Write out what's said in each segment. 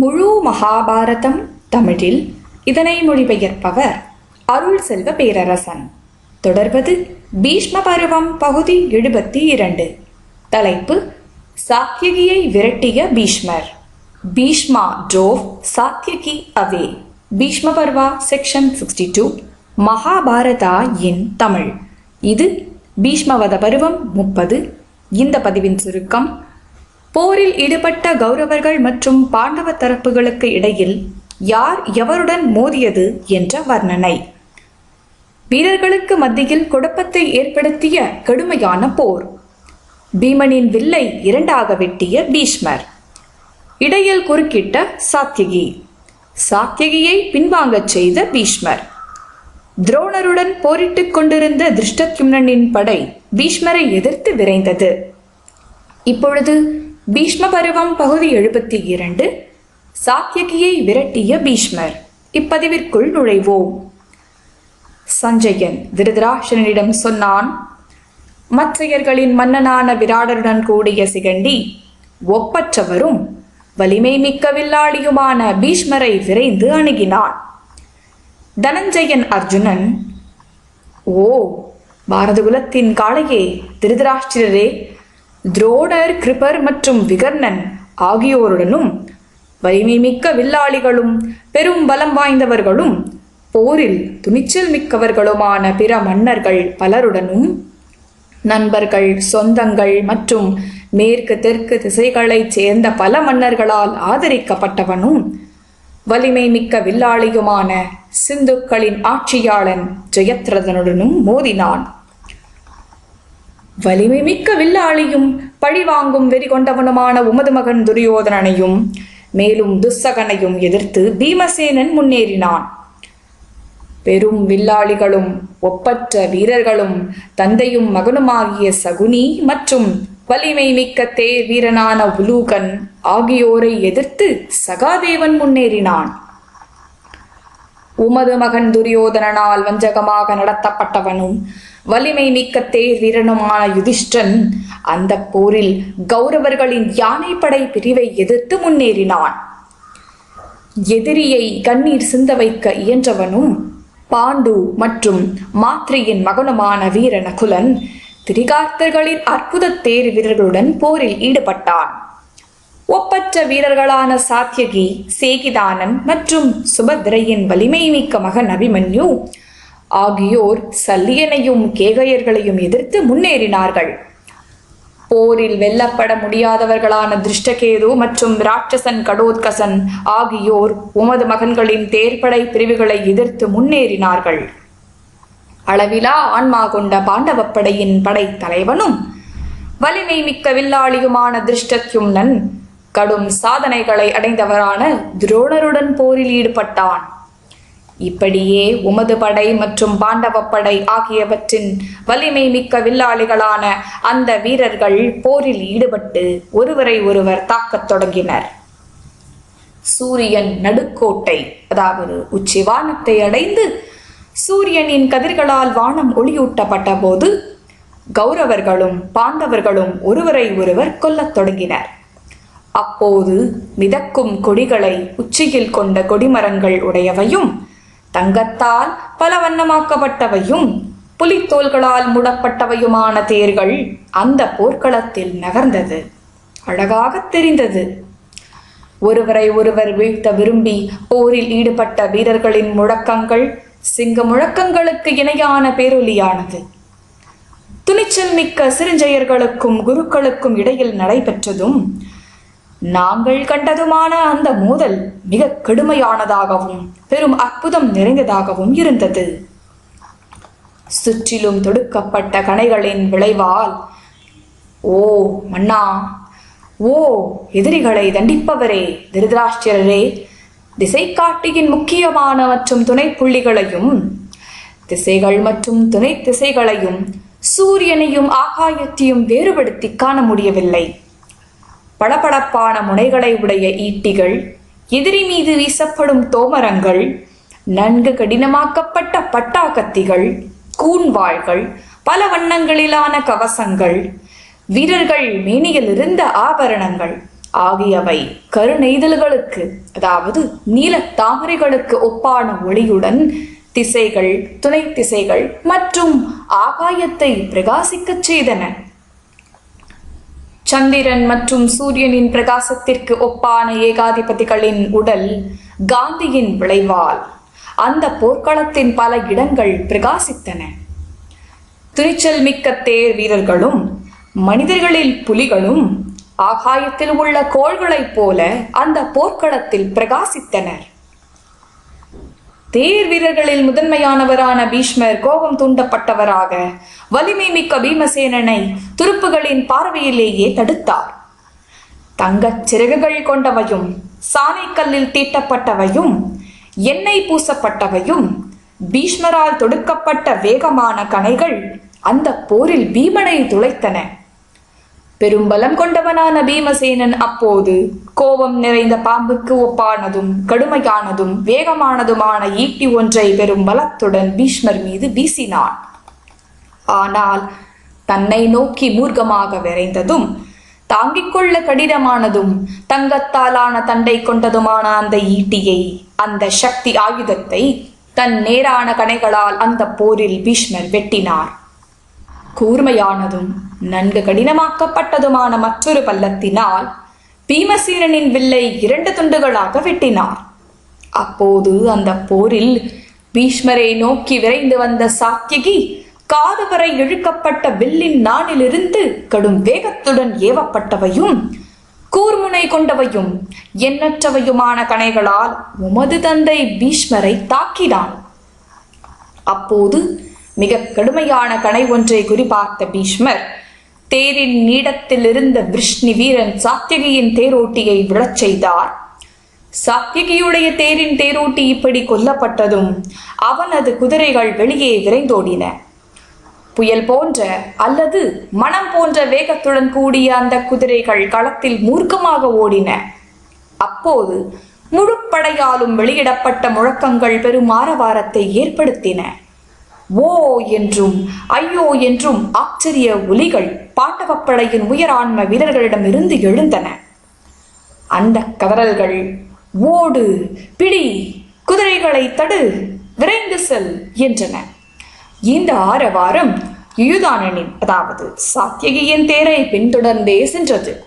முழு மகாபாரதம் தமிழில் இதனை மொழிபெயர்ப்பவர் அருள் செல்வ பேரரசன். தொடர்வது பீஷ்ம பருவம் பகுதி எழுபத்தி இரண்டு. தலைப்பு சாத்தியகியை விரட்டிய பீஷ்மர். Bhishma drove Satyaki away Bhishma Parva section sixty two Mahabharata in Tamil. இது பீஷ்மவத பருவம் முப்பது. இந்த பதிவின் சுருக்கம் போரில் ஈடுபட்ட கௌரவர்கள் மற்றும் பாண்டவ தரப்புகளுக்கு இடையில் யார் எவருடன் மோதியது என்ற வர்ணனை. வீரர்களுக்கு மத்தியில் குழப்பத்தை ஏற்படுத்திய கடுமையான போர். பீமனின் வில்லை இரண்டாக வெட்டிய பீஷ்மர். இடையில் குறுக்கிட்ட சாத்தியகி. சாத்தியகியை பின்வாங்கச் செய்த பீஷ்மர். துரோணருடன் போரிட்டுக் கொண்டிருந்த திருஷ்டத்யும்னனின் படை பீஷ்மரை எதிர்த்து விரைந்தது. இப்பொழுது பீஷ்ம பருவம் பகுதி எழுபத்தி இரண்டு. சாத்தியகியை விரட்டிய பீஷ்மர். இப்பதிவிற்குள் நுழைவோம். சஞ்சயன் திருதராஷனிடம் சொன்னான் மற்றையர்களின் மன்னனான விராடருடன் கூடிய சிகண்டி ஒப்பற்றவரும் வலிமை மிக்க வில்லாளியுமான பீஷ்மரை விரைந்து அணுகினான். தனஞ்சயன் அர்ஜுனன் ஓ பாரதகுலத்தின் காளையே திருதராஷ்டிரரே துரோணர் கிருபர் மற்றும் விகர்ணன் ஆகியோருடனும் வலிமை மிக்க வில்லாளிகளும் பெரும் பலம் வாய்ந்தவர்களும் போரில் துணிச்சல் மிக்கவர்களுமான பிற மன்னர்கள் பலருடனும் நண்பர்கள் சொந்தங்கள் மற்றும் மேற்கு தெற்கு திசைகளைச் சேர்ந்த பல மன்னர்களால் ஆதரிக்கப்பட்டவனும் வலிமை மிக்க வில்லாளியுமான சிந்துக்களின் ஆட்சியாளன் ஜெயத்ரதனுடனும் மோதினான். வலிமை மிக்க வில்லாளியும் பழிவாங்கும் வெறி கொண்டவனுமான உமது மகன் துரியோதனனையும் மேலும் துஸ்ஸகனையும் எதிர்த்து பீமசேனன் முன்னேறினான். பெரும் வில்லாளிகளும் ஒப்பற்ற வீரர்களும் தந்தையும் மகனுமாகிய சகுனி மற்றும் வலிமை மிக்க தேர் வீரனான உலூகன் ஆகியோரை எதிர்த்து சகாதேவன் முன்னேறினான். உமது மகன் துரியோதனனால் வஞ்சகமாக நடத்தப்பட்டவனும் வலிமை மிக்க தேர் வீரனுமான யுதிஷ்டன் அந்த போரில் கௌரவர்களின் யானைப்படை பிரிவை எதிர்த்து முன்னேறினான். எதிரியை கண்ணீர் சிந்த வைக்க இயன்றவனும் பாண்டு மற்றும் மாத்ரியின் மகனுமான வீர நகுலன் திரிகார்த்தர்களின் அற்புத தேர் வீரர்களுடன் போரில் ஈடுபட்டான். ஒப்பற்ற வீரர்களான சாத்தியகி சேகிதானன் மற்றும் சுபத்ரையின் வலிமை மிக்க மகன் அபிமன்யு ஆகியோர் சல்லியனையும் கேகையர்களையும் எதிர்த்து முன்னேறினார்கள். போரில் வெல்லப்பட முடியாதவர்களான திருஷ்டகேது மற்றும் ராட்சசன் கடோத்கசன் ஆகியோர் உமது மகன்களின் தேர்ப்படை பிரிவுகளை எதிர்த்து முன்னேறினார்கள். அளவிலா ஆன்மா கொண்ட பாண்டவப்படையின் படை தலைவனும் வலிமை மிக்க வில்லாளியுமான திருஷ்டத்யும்னன் கடும் சாதனைகளை அடைந்தவரான துரோணருடன் போரில் ஈடுபட்டான். இப்படியே உமது படை மற்றும் பாண்டவப்படை ஆகியவற்றின் வலிமை மிக்க வில்லாளிகளான அந்த வீரர்கள் போரில் ஈடுபட்டு ஒருவரை ஒருவர் தாக்கத் தொடங்கினர். சூரியன் நடுக்கோட்டை அதாவது உச்சி வானத்தை அடைந்து சூரியனின் கதிர்களால் வானம் ஒளியூட்டப்பட்ட போது கௌரவர்களும் பாண்டவர்களும் ஒருவரை ஒருவர் கொல்லத் தொடங்கினர். அப்போது மிதக்கும் கொடிகளை உச்சியில் கொண்ட கொடிமரங்கள் உடையவையும் தங்கத்தால் பல வண்ணமாக்கப்பட்டவையும் புலித்தோள்களால் மூடப்பட்டவையுமான தேர்கள் அந்த போர்க்களத்தில் நகர்ந்தது. அழகாக தெரிந்தது. ஒருவரை ஒருவர் வீழ்த்த விரும்பி போரில் ஈடுபட்ட வீரர்களின் முழக்கங்கள் சிங்க முழக்கங்களுக்கு இணையான பேரொலியானது. துணிச்சல் மிக்க சிறுஞ்செயர்களுக்கும் குருக்களுக்கும் இடையில் நடைபெற்றதும் நாங்கள் கண்டதுமான அந்த மோதல் மிக கடுமையானதாகவும் பெரும் அற்புதம் நிறைந்ததாகவும் இருந்தது. சுற்றிலும் தொடுக்கப்பட்ட கணைகளின் விளைவால் ஓ மன்னா ஓ எதிரிகளை தண்டிப்பவரே திருதராஷ்டிரரே திசைக்காட்டியின் முக்கியமான மற்றும் துணை புள்ளிகளையும் திசைகள் மற்றும் துணை திசைகளையும் சூரியனையும் ஆகாயத்தையும் வேறுபடுத்தி காண முடியவில்லை. பளபளப்பான முனைகளை உடைய ஈட்டிகள் எதிரி மீது வீசப்படும் தோமரங்கள் நன்கு கடினமாக்கப்பட்ட பட்டாக்கத்திகள் கூன்வாள்கள் பல வண்ணங்களிலான கவசங்கள் வீரர்கள் மேனியில் இருந்த ஆபரணங்கள் ஆகியவை கருநெய்தல்களுக்கு அதாவது நீல தாமரைகளுக்கு ஒப்பான ஒளியுடன் திசைகள் துணை திசைகள் மற்றும் ஆகாயத்தை பிரகாசிக்கச் செய்தன. சந்திரன் மற்றும் சூரியனின் பிரகாசத்திற்கு ஒப்பான ஏகாதிபதிகளின் உடல் காந்தியின் விளைவால். அந்த போர்க்களத்தின் பல இடங்கள் பிரகாசித்தன. துணிச்சல் மிக்க தேர் வீரர்களும் மனிதர்களில் புலிகளும் ஆகாயத்தில் உள்ள கோள்களைப் போல அந்த போர்க்களத்தில் பிரகாசித்தனர். தேர் வீரர்களில் முதன்மையானவரான பீஷ்மர் கோபம் தூண்டப்பட்டவராக வலிமை மிக்க பீமசேனனை துருப்புகளின் பார்வையிலேயே தடுத்தார். தங்கச் சிறகுகள் கொண்டவையும் சாணைக்கல்லில் தீட்டப்பட்டவையும் எண்ணெய் பூசப்பட்டவையும் பீஷ்மரால் தொடுக்கப்பட்ட வேகமான கணைகள் அந்த போரில் பீமனை துளைத்தன. பெரும்பலம் கொண்டவனான பீமசேனன் அப்போது. கோபம் நிறைந்த பாம்புக்கு ஒப்பானதும் கடுமையானதும் வேகமானதுமான ஈட்டி ஒன்றை பெரும் பலத்துடன் பீஷ்மர் மீது வீசினான். ஆனால் தன்னை நோக்கி மூர்க்கமாக விரைந்ததும் தாங்கிக் கொள்ள கடினமானதும் தங்கத்தாலான தண்டை கொண்டதுமான அந்த ஈட்டியை அந்த சக்தி ஆயுதத்தை தன் நேரான கணைகளால் அந்த போரில் பீஷ்மர் வெட்டினார். கூர்மையானதும் நன்கு கடினமாக்கப்பட்டதுமான மற்றொரு பல்லத்தினால் பீமசீரனின் வில்லை இரண்டு துண்டுகளாக வெட்டினார். அப்போது அந்த போரில் பீஷ்மரை நோக்கி விரைந்து வந்த சாத்தியகி காது வரை இழுக்கப்பட்ட வில்லின் நாணிலிருந்து கடும் வேகத்துடன் ஏவப்பட்டவையும் கூர்முனை கொண்டவையும் எண்ணற்றவையுமான கணைகளால் உமது தந்தை பீஷ்மரை தாக்கினான். அப்போது மிக கடுமையான கணை ஒன்றை குறிபார்த்த பீஷ்மர் தேரின் நீடத்தில் இருந்த விஷ்ணி வீரன் சாத்தியகியின் தேரோட்டியை விழச் செய்தார். சாத்தியகியுடைய தேரின் தேரோட்டி இப்படி கொல்லப்பட்டதும் அவனது குதிரைகள் வெளியே விரைந்தோடின. புயல் போன்ற அல்லது மனம் போன்ற வேகத்துடன் கூடிய அந்த குதிரைகள் களத்தில் மூர்க்கமாக ஓடின. அப்போது முழுப்படையாலும் வெளியிடப்பட்ட முழக்கங்கள் பெரும் ஆரவாரத்தை ஏற்படுத்தின. ஓ என்றும் ஐயோ என்றும் ஆச்சரிய ஒலிகள் பாண்டவப்படையின் உயரான்ம வீரர்களிடமிருந்து எழுந்தன. அந்த கதறல்கள் ஓடு பிடி குதிரைகளை தடு விரைந்து செல் என்றன. இந்த ஆரவாரம் யுயுதானனின் அதாவது சாத்தியகியின் தேரை பின்தொடர்ந்தே சென்றது.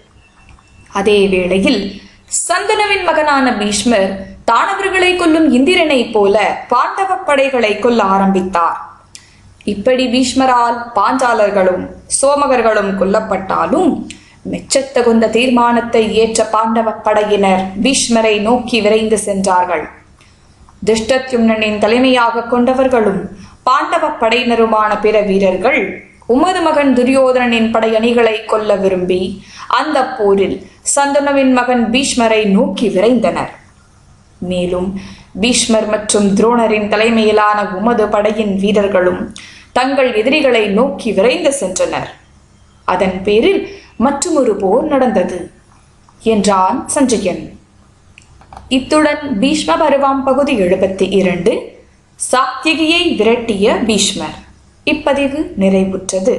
அதே வேளையில் சந்தனுவின் மகனான பீஷ்மர் தானவர்களை கொல்லும் இந்திரனைப் போல பாண்டவ படைகளை கொல்ல ஆரம்பித்தார். இப்படி பீஷ்மரால் பாஞ்சாலர்களும் சோமகர்களும் கொல்லப்பட்டாலும் மெச்சத்தகுந்த தீர்மானத்தை ஏற்ற பாண்டவ படையினர் பீஷ்மரை நோக்கி விரைந்து சென்றார்கள். திருஷ்டத்யும்னனின் தலைமையாக கொண்டவர்களும் பாண்டவ படையினருமான பிற வீரர்கள் உமது மகன் துரியோதனனின் படையணிகளை கொல்ல விரும்பி அந்த போரில் சந்தனுவின் மகன் பீஷ்மரை நோக்கி விரைந்தனர். மேலும் பீஷ்மர் மற்றும் துரோணரின் தலைமையிலான உமது படையின் வீரர்களும் தங்கள் எதிரிகளை நோக்கி விரைந்து சென்றனர். அதன் பேரில் மற்றுமொரு போர் நடந்தது என்றான் சஞ்சயன். இத்துடன் பீஷ்ம பருவம் பகுதி எழுபத்தி இரண்டு சாத்தியகியை விரட்டிய பீஷ்மர். இப்பதிவு நிறைவுற்றது.